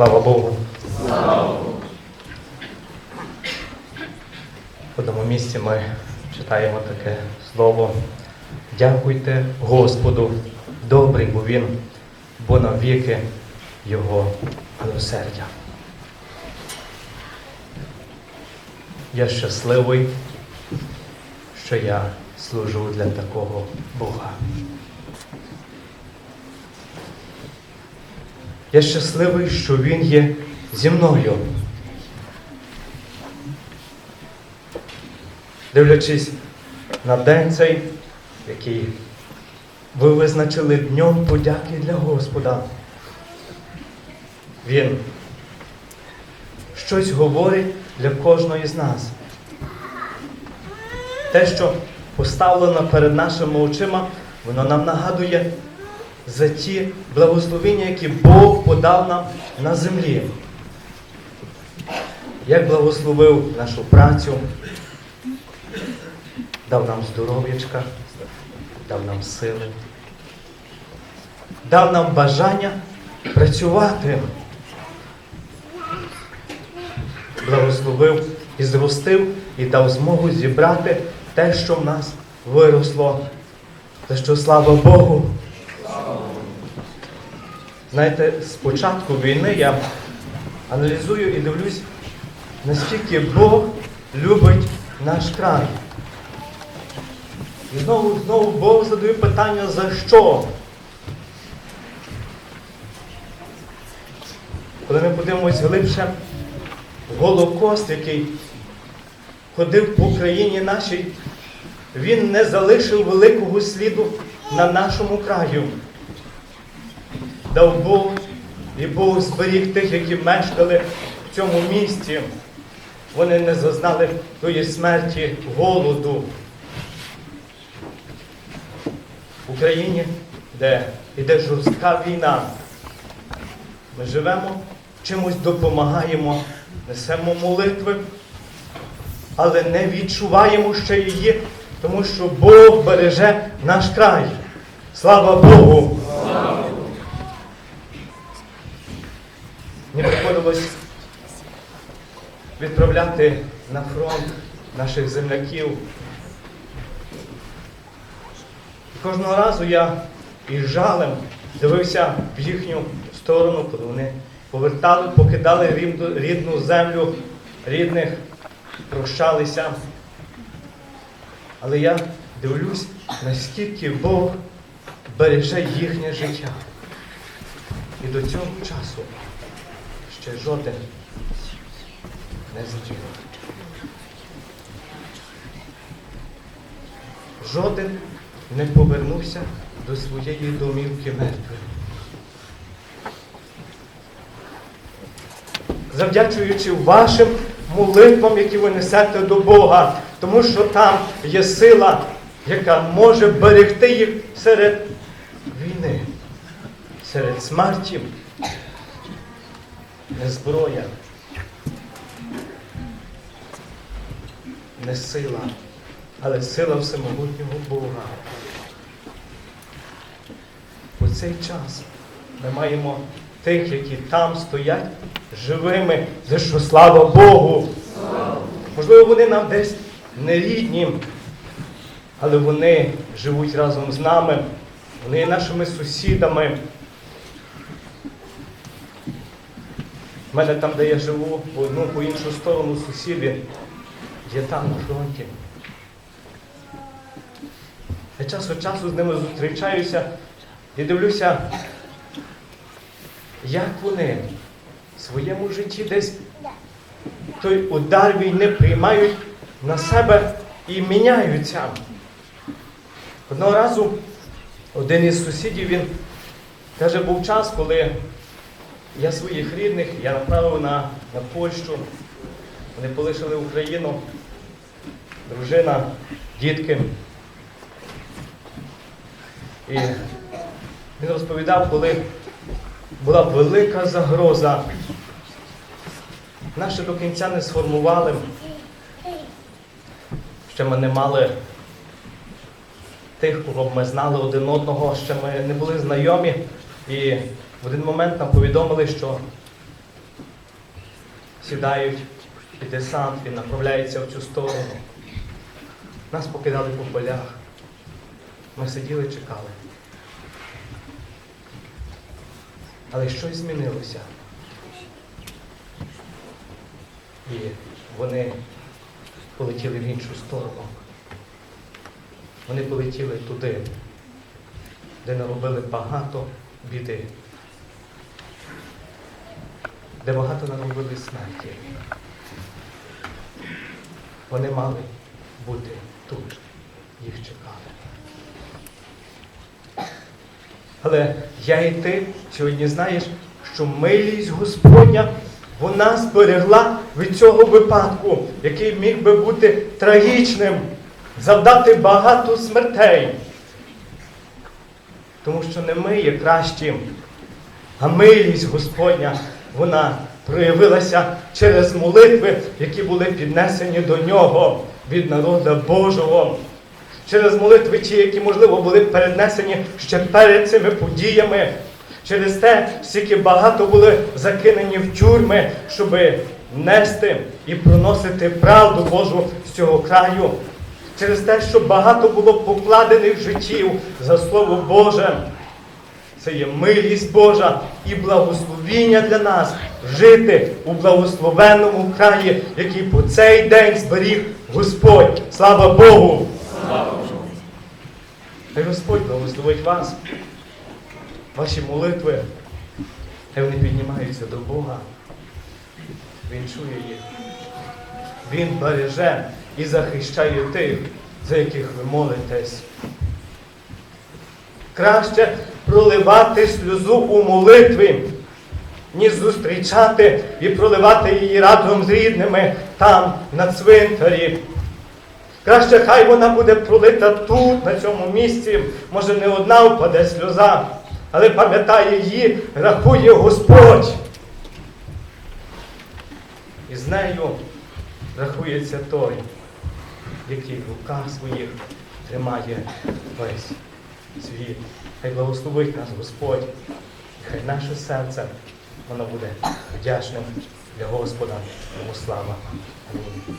Слава Богу. В одному місці ми читаємо таке слово. Дякуйте Господу, добрий, бо Він, бо навіки Його милосердя. Я щасливий, що я служу для такого Бога. Я щасливий, що Він є зі мною. Дивлячись на день цей, який ви визначили днем подяки для Господа. Він щось говорить для кожного з нас. Те, що поставлено перед нашими очима, воно нам нагадує за ті благословення, які Бог подав нам на землі. Як благословив нашу працю, дав нам здоров'ячка, дав нам сили, дав нам бажання працювати. Благословив і зростив, і дав змогу зібрати те, що в нас виросло. За що слава Богу. Знаєте, з початку війни я аналізую і дивлюсь, наскільки Бог любить наш край. І знову, знову Бог задає питання, за що? Коли ми подивимось глибше, Голокост, який ходив по Україні нашій, він не залишив великого сліду на нашому краю. Дав Бог, і Бог зберіг тих, які мешкали в цьому місті. Вони не зазнали тої смерті, голоду. В Україні, де йде жорстка війна, ми живемо, чимось допомагаємо, несемо молитви, але не відчуваємо ще її, тому що Бог береже наш край. Слава Богу! Мені відправляти на фронт наших земляків. І кожного разу я із жалем дивився в їхню сторону, коли вони повертали, покидали рідну землю, рідних, прощалися. Але я дивлюсь, наскільки Бог береже їхнє життя. І до цього часу ще жоден не згрів. Жоден не повернувся до своєї домівки мертвим. Завдячуючи вашим молитвам, які ви несете до Бога, тому що там є сила, яка може берегти їх серед війни, серед смерті, не зброя, не сила, але сила всемогутнього Бога. У цей час ми маємо тих, які там стоять живими, за що слава Богу. Можливо, вони нам десь не рідні, але вони живуть разом з нами, вони є нашими сусідами. У мене там, де я живу, по одну, по іншу сторону сусіди, є там на фронті. Я час від часу з ними зустрічаюся і дивлюся, як вони в своєму житті десь той удар війни приймають на себе і міняються. Одного разу один із сусідів він каже, був час, коли я своїх рідних я направив на, на Польщу. Вони полишили Україну, дружина, дітки. І він розповідав, коли була велика загроза. Наші до кінця не сформували. Ще ми не мали тих, кого б ми знали один одного, ще ми не були знайомі. І в один момент нам повідомили, що сідають і десант, він направляється в цю сторону. Нас покидали по полях. Ми сиділи, чекали. Але щось змінилося. І вони полетіли в іншу сторону. Вони полетіли туди, де наробили багато біди, де багато наробили смерті. Вони мали бути тут, їх чекали. Але я і ти сьогодні знаєш, що милість Господня вона зберегла від цього випадку, який міг би бути трагічним, завдати багато смертей. Тому що не ми є кращим, а милість Господня, вона проявилася через молитви, які були піднесені до нього від народа Божого. Через молитви ті, які, можливо, були перенесені ще перед цими подіями, через те, скільки багато були закинені в тюрми, щоб нести і проносити правду Божу з цього краю, через те, що багато було покладених життів за Слово Боже. Це є милість Божа і благословіння для нас жити у благословенному краї, який по цей день зберіг Господь. Слава Богу! Хай Господь благословить вас, ваші молитви, хай вони піднімаються до Бога. Він чує їх. Він береже і захищає тих, за яких ви молитесь. Краще проливати сльозу у молитві, ніж зустрічати і проливати її разом з рідними там, на цвинтарі. Краще хай вона буде пролита тут, на цьому місці. Може, не одна впаде сльоза, але пам'ятає її, рахує Господь. І з нею рахується той, який в руках своїх тримає весь світ. Хай благословить нас Господь, хай наше серце воно буде вдячним для Господа. Йому слава. Амінь.